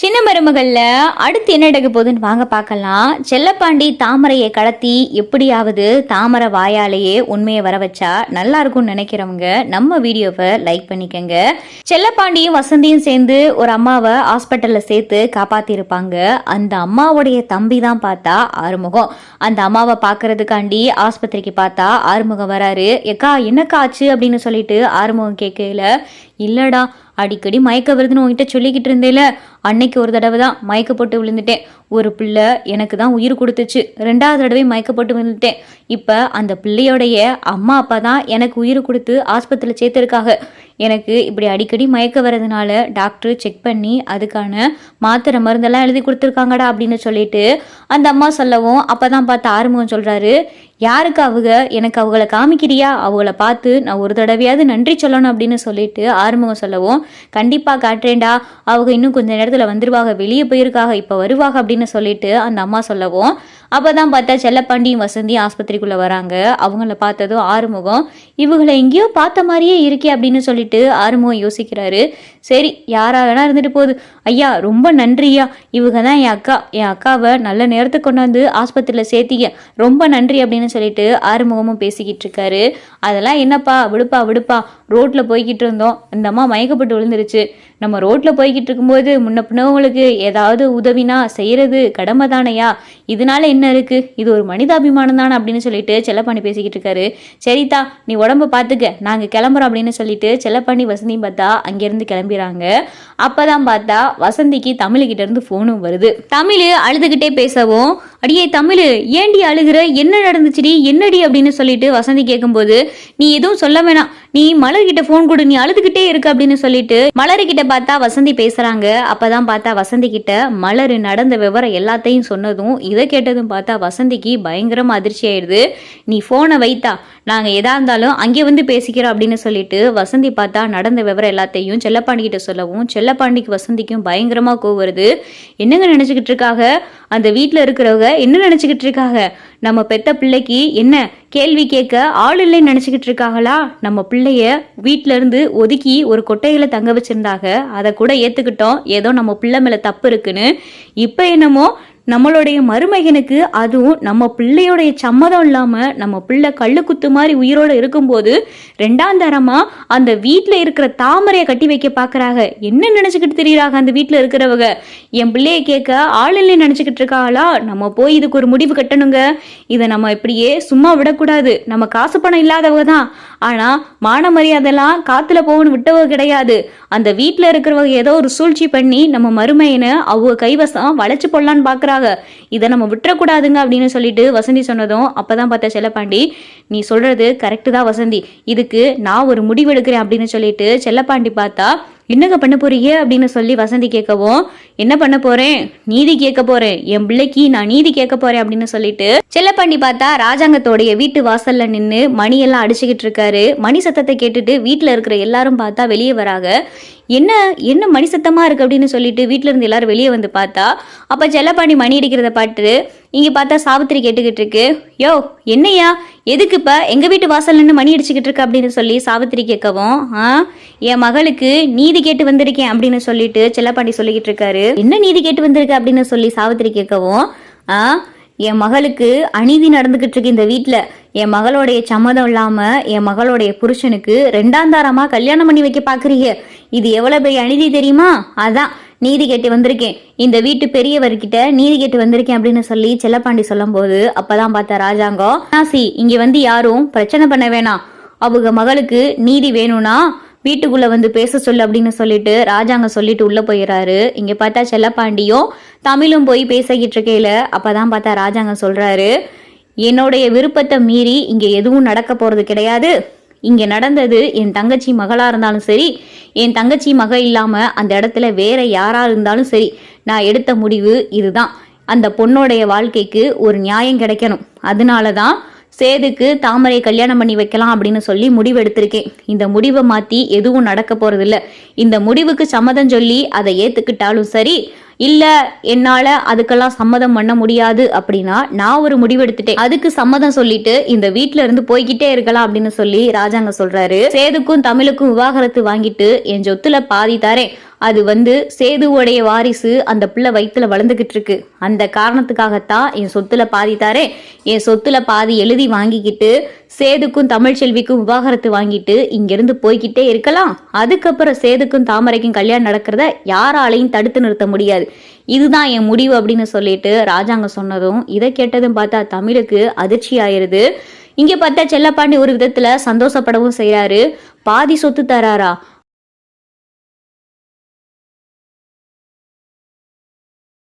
சின்ன மருமகள்ல அடுத்து என்ன நடக்க போகுதுன்னு வாங்க பார்க்கலாம். செல்லப்பாண்டி தாமரையை கடத்தி எப்படியாவது தாமரை வாயாலேயே உண்மையை வர வச்சா நல்லா இருக்கும்னு நினைக்கிறவங்க நம்ம வீடியோவை லைக் பண்ணிக்கங்க. செல்லப்பாண்டியும் வசந்தியும் சேர்ந்து ஒரு அம்மாவை ஹாஸ்பிட்டல்ல சேர்த்து காப்பாத்திருப்பாங்க அந்த அம்மாவுடைய தம்பி தான் பார்த்தா ஆறுமுகம். அந்த அம்மாவை பார்க்கறதுக்காண்டி ஆஸ்பத்திரிக்கு பார்த்தா ஆறுமுகம் வராரு. எக்கா என்னக்கா ஆச்சு? அப்படின்னு சொல்லிட்டு ஆறுமுகம் கேட்கல இல்லடா அடிக்கடி மயக்க வருதுன்னு உங்ககிட்ட சொல்லிக்கிட்டு இருந்தேல. அன்னைக்கு ஒரு தடவை தான் மயக்க போட்டு விழுந்துட்டேன். ஒரு பிள்ளை எனக்கு தான் உயிர் கொடுத்துச்சு. ரெண்டாவது தடவை மயக்கப்பட்டு விழுந்துட்டேன். இப்போ அந்த பிள்ளையோடைய அம்மா அப்பா தான் எனக்கு உயிர் கொடுத்து ஆஸ்பத்திரியில் சேர்த்துருக்காங்க. எனக்கு இப்படி அடிக்கடி மயக்க வர்றதுனால டாக்டர் செக் பண்ணி அதுக்கான மாத்திரை மருந்தெல்லாம் எழுதி கொடுத்துருக்காங்கடா அப்படின்னு சொல்லிட்டு அந்த அம்மா சொல்லவும் அப்போ தான் பார்த்து ஆறுமுகம் சொல்கிறாரு யாருக்கு அவங்க? எனக்கு அவங்கள காமிக்கிறியா? அவங்கள பார்த்து நான் ஒரு தடவையாவது நன்றி சொல்லணும் அப்படின்னு சொல்லிட்டு ஆறுமுகம் சொல்லவும் கண்டிப்பாக காட்டுறேன்டா. அவங்க இன்னும் கொஞ்ச நேரத்தில் வந்துருவாங்க. வெளியே போயிருக்காங்க. இப்போ வருவாங்க அப்படின்னு சொல்லிட்டு அந்த அம்மா சொல்லவும் அப்போ தான் பார்த்தா செல்லப்பாண்டியும் வசந்தியும் ஆஸ்பத்திரிக்குள்ளே வராங்க. அவங்கள பார்த்ததும் ஆறுமுகம் இவங்களை எங்கேயோ பார்த்த மாதிரியே இருக்கே அப்படின்னு சொல்லிட்டு ஆறுமுகம் யோசிக்கிறாரு. சரி யாராக வேணா இருந்துட்டு போகுது. ஐயா ரொம்ப நன்றியா இவங்க தான் என் அக்கா. என் அக்காவை நல்ல நேரத்துக்கு கொண்டாந்து ஆஸ்பத்திரியில் சேர்த்திக்க. ரொம்ப நன்றி அப்படின்னு சொல்லிட்டு ஆறுமுகமும் பேசிக்கிட்டு இருக்காரு. அதெல்லாம் என்னப்பா விடுப்பா விடுப்பா. ரோட்டில் போய்கிட்டு இருந்தோம். இந்த அம்மா மயக்கப்பட்டு விழுந்துருச்சு. நம்ம ரோட்டில் போய்கிட்டு இருக்கும்போது முன்ன பின்னவங்களுக்கு ஏதாவது உதவினா செய்கிறது கடமை தானையா இதனால என்ன இருக்கு? இது ஒரு மனிதாபிமானம் தானே அப்படின்னு சொல்லிட்டு செல்லப்பாண்டி பேசிக்கிட்டு இருக்காரு. சரிதா நீ உடம்ப பார்த்துக்க. நாங்கள் கிளம்புறோம் அப்படின்னு சொல்லிட்டு செல்லப்பாண்டி வசந்தி பார்த்தா அங்கேருந்து கிளம்பிடுறாங்க. அப்பதான் பார்த்தா வசந்திக்கு தமிழ்கிட்ட இருந்து ஃபோனும் வருது. தமிழ் அழுதுகிட்டே பேசவும் அடியே தமிழ் ஏண்டி அழுகுற? என்ன நடந்துச்சுடி? என்னடி அப்படின்னு சொல்லிட்டு வசந்தி கேட்கும்போது நீ எதுவும் சொல்ல வேணாம். நீ மலர்கிட்ட ஃபோன் கொடு நீ அழுதுகிட்டே இருக்கு அப்படின்னு சொல்லிட்டு மலர்கிட்ட பார்த்தா வசந்தி பேசுறாங்க. அப்பதான் பார்த்தா வசந்தி கிட்ட மலர் நடந்த விவரம் எல்லாத்தையும் சொன்னதும் இதை கேட்டதும் பார்த்தா வசந்திக்கு பயங்கரமா அதிர்ச்சி ஆயிடுது. நீ ஃபோனை வைத்தா நாங்க எதா இருந்தாலும் அங்கே வந்து பேசிக்கிறோம் அப்படின்னு சொல்லிட்டு வசந்தி பார்த்தா நடந்த விவரம் எல்லாத்தையும் செல்லப்பாண்டி கிட்ட சொல்லவும் செல்லப்பாண்டிக்கு வசந்திக்கும் பயங்கரமா கோவருது என்னங்க நினைச்சுக்கிட்டு இருக்காங்க அந்த வீட்டில் இருக்கிறவங்க என்ன நினச்சிக்கிட்டு இருக்காங்க? நம்ம பெத்த பிள்ளைக்கு என்ன கேள்வி கேட்க ஆள் இல்லைன்னு நினச்சிக்கிட்டு இருக்காங்களா? நம்ம பிள்ளைய வீட்டிலேருந்து இருந்து ஒதுக்கி ஒரு கொட்டையில தங்க வச்சுருந்தாங்க. அதை கூட ஏற்றுக்கிட்டோம் ஏதோ நம்ம பிள்ளை மேலே தப்பு இருக்குன்னு. இப்போ என்னமோ நம்மளுடைய மருமகனுக்கு அதுவும் நம்ம பிள்ளையோடைய சம்மதம் இல்லாமல் நம்ம பிள்ளை கல்லு குத்து மாதிரி உயிரோடு இருக்கும்போது ரெண்டாம் தரமாக அந்த வீட்டில் இருக்கிற தாமரையை கட்டி வைக்க பார்க்குறாங்க என்ன நினச்சிக்கிட்டு தெரியுறாங்க அந்த வீட்டில் இருக்கிறவங்க? என் பிள்ளையை கேட்க ஆள் நினச்சிக்கிட்டு நினைச்சுக்கிட்டு இருக்காங்களா நம்ம போய் இதுக்கு ஒரு முடிவு கட்டணுங்க. இதை நம்ம இப்படியே சும்மா விடக்கூடாது. நம்ம காசு பணம் இல்லாதவங்க தான். ஆனால் மான மரியாதைலாம் காற்றுல போகணும் விட்டவங்க கிடையாது. அந்த வீட்டில் இருக்கிறவங்க ஏதோ ஒரு சூழ்ச்சி பண்ணி நம்ம மருமையனை அவங்க கைவசம் வளைச்சு போடலான்னு பார்க்குறாங்க இதை நம்ம விட்டுறக்கூடாதுங்க அப்படின்னு சொல்லிட்டு வசந்தி சொன்னதும் அப்பதான் பார்த்தா செல்லப்பாண்டி நீ சொல்றது கரெக்டு தான் வசந்தி. இதுக்கு நான் ஒரு முடிவு எடுக்கிறேன் அப்படின்னு சொல்லிட்டு செல்லப்பாண்டி பார்த்தா என்னங்க பண்ண போறீங்க அப்படின்னு சொல்லி வசந்தி கேட்கவும் என்ன பண்ண போறேன்? நீதி கேட்க போறேன். என் பிள்ளைக்கு நான் நீதி கேட்க போறேன் அப்படின்னு சொல்லிட்டு செல்லப்பாண்டி பார்த்தா ராஜாங்கத்தோடைய வீட்டு வாசல்ல நின்று மணியெல்லாம் அடிச்சுக்கிட்டு இருக்காரு. மணி சத்தத்தை கேட்டுட்டு வீட்டில் இருக்கிற எல்லாரும் பார்த்தா வெளியே வராங்க. என்ன என்ன மணி சத்தமா இருக்கு? அப்படின்னு சொல்லிட்டு வீட்ல இருந்து எல்லாரும் வெளியே வந்து பார்த்தா அப்ப செல்லப்பாண்டி மணி அடிக்கிறத பாட்டு இங்கே பார்த்தா சாவித்திரி கேட்டுக்கிட்டு இருக்கு. யோ என்னையா எதுக்கு இப்போ? எங்கள் வீட்டு வாசல் நின்று மணி அடிச்சுக்கிட்டு இருக்க அப்படின்னு சொல்லி சாவித்திரி கேட்கவும் ஆ? என் மகளுக்கு நீதி கேட்டு வந்திருக்கேன் அப்படின்னு சொல்லிட்டு செல்லப்பாண்டி சொல்லிக்கிட்டு இருக்காரு. என்ன நீதி கேட்டு வந்திருக்க? அப்படின்னு சொல்லி சாவித்திரி கேட்கவும் ஆ? என் மகளுக்கு அநீதி நடந்துகிட்டு இருக்கு இந்த வீட்டில் என் மகளுடைய சம்மதம் இல்லாமல் என் மகளுடைய புருஷனுக்கு ரெண்டாந்தாரமாக கல்யாணம் பண்ணி வைக்க பார்க்குறீங்க இது எவ்வளோ பெரிய அநீதி தெரியுமா? அதான். நீதி கேட்டு வந்திருக்கேன். இந்த வீட்டு பெரியவர்கிட்ட நீதி கேட்டு வந்திருக்கேன் அப்படின்னு சொல்லி செல்லப்பாண்டி சொல்லும்போது அப்பதான் பார்த்த ராஜாங்கம் நாசி இங்க வந்து யாரும் பிரச்சனை பண்ண வேணாம். அவங்க மகளுக்கு நீதி வேணும்னா வீட்டுக்குள்ள வந்து பேச சொல்லு அப்படின்னு சொல்லிட்டு ராஜாங்க சொல்லிட்டு உள்ள போயிடுறாரு இங்க பார்த்தா செல்லப்பாண்டியும் தமிழும் போய் பேசிக்கிட்டு இருக்கையில அப்பதான் பார்த்தா ராஜாங்க சொல்றாரு என்னுடைய விருப்பத்தை மீறி இங்க எதுவும் நடக்க போறது கிடையாது. இங்க நடந்தது என் தங்கச்சி மகளா இருந்தாலும் சரி என் தங்கச்சி மக இல்லாம அந்த இடத்துல வேற யாரா இருந்தாலும் சரி நான் எடுத்த முடிவு இதுதான். அந்த பொண்ணோடைய வாழ்க்கைக்கு ஒரு நியாயம் கிடைக்கணும். அதனால தான் சேதுக்கு தாமரை கல்யாணம் பண்ணி வைக்கலாம் அப்படின்னு சொல்லி முடிவு எடுத்திருக்கேன் இந்த முடிவை மாத்தி எதுவும் நடக்க போறதில்ல. இந்த முடிவுக்கு சம்மதம் சொல்லி அதை ஏத்துக்கிட்டாலும் சரி இல்ல என்னால அதுக்கெல்லாம் சம்மதம் பண்ண முடியாது அப்படின்னா நான் ஒரு முடிவெடுத்துட்டேன். அதுக்கு சம்மதம் சொல்லிட்டு இந்த வீட்டில இருந்து போய்கிட்டே இருக்கலாம் அப்படின்னு சொல்லி ராஜாங்க சொல்றாரு. சேதுக்கும் தமிழுக்கும் விவாகரத்து வாங்கிட்டு என் சொத்துல பாதி தரேன். அது வந்து சேதுவோடைய வாரிசு அந்த பிள்ளை வயிற்றுல வளர்ந்துக்கிட்டு இருக்கு அந்த காரணத்துக்காகத்தான் என் சொத்துல பாதி தாரே என் சொத்துல பாதி எழுதி வாங்கிக்கிட்டு சேதுக்கும் தமிழ்ச்செல்விக்கும் விவாகரத்து வாங்கிட்டு இங்கிருந்து போய்கிட்டே இருக்கலாம். அதுக்கப்புறம் சேதுக்கும் தாமரைக்கும் கல்யாணம் நடக்கிறத யாராலையும் தடுத்து நிறுத்த முடியாது. இதுதான் என் முடிவு அப்படின்னு சொல்லிட்டு ராஜாங்க சொன்னதும் இதை கேட்டதும் பார்த்தா தமிழுக்கு அதிர்ச்சி ஆயிருது. இங்க பார்த்தா செல்லப்பாண்டி ஒரு விதத்துல சந்தோஷப்படவும் செய்றாரு. பாதி சொத்து தராரா?